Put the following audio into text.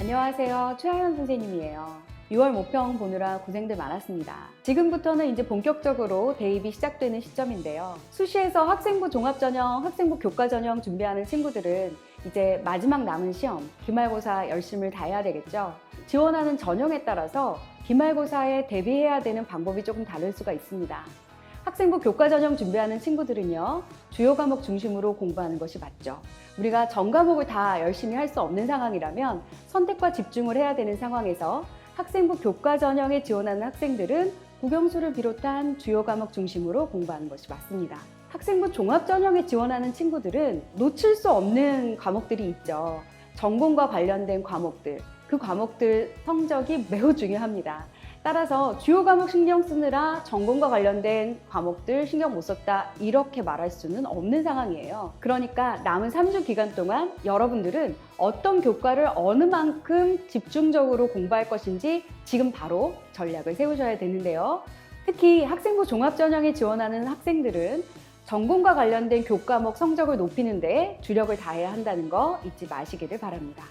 안녕하세요. 최하연 선생님이에요. 6월 모평 보느라 고생들 많았습니다. 지금부터는 이제 본격적으로 대입이 시작되는 시점인데요. 수시에서 학생부 종합전형, 학생부 교과전형 준비하는 친구들은 이제 마지막 남은 시험, 기말고사 열심을 다해야 되겠죠. 지원하는 전형에 따라서 기말고사에 대비해야 되는 방법이 조금 다를 수가 있습니다. 학생부 교과 전형 준비하는 친구들은요, 주요 과목 중심으로 공부하는 것이 맞죠. 우리가 전 과목을 다 열심히 할 수 없는 상황이라면 선택과 집중을 해야 되는 상황에서 학생부 교과 전형에 지원하는 학생들은 국영수를 비롯한 주요 과목 중심으로 공부하는 것이 맞습니다. 학생부 종합 전형에 지원하는 친구들은 놓칠 수 없는 과목들이 있죠. 전공과 관련된 과목들, 그 과목들 성적이 매우 중요합니다. 따라서 주요 과목 신경 쓰느라 전공과 관련된 과목들 신경 못 썼다 이렇게 말할 수는 없는 상황이에요. 그러니까 남은 3주 기간 동안 여러분들은 어떤 교과를 어느 만큼 집중적으로 공부할 것인지 지금 바로 전략을 세우셔야 되는데요. 특히 학생부 종합전형에 지원하는 학생들은 전공과 관련된 교과목 성적을 높이는 데 주력을 다해야 한다는 거 잊지 마시기를 바랍니다.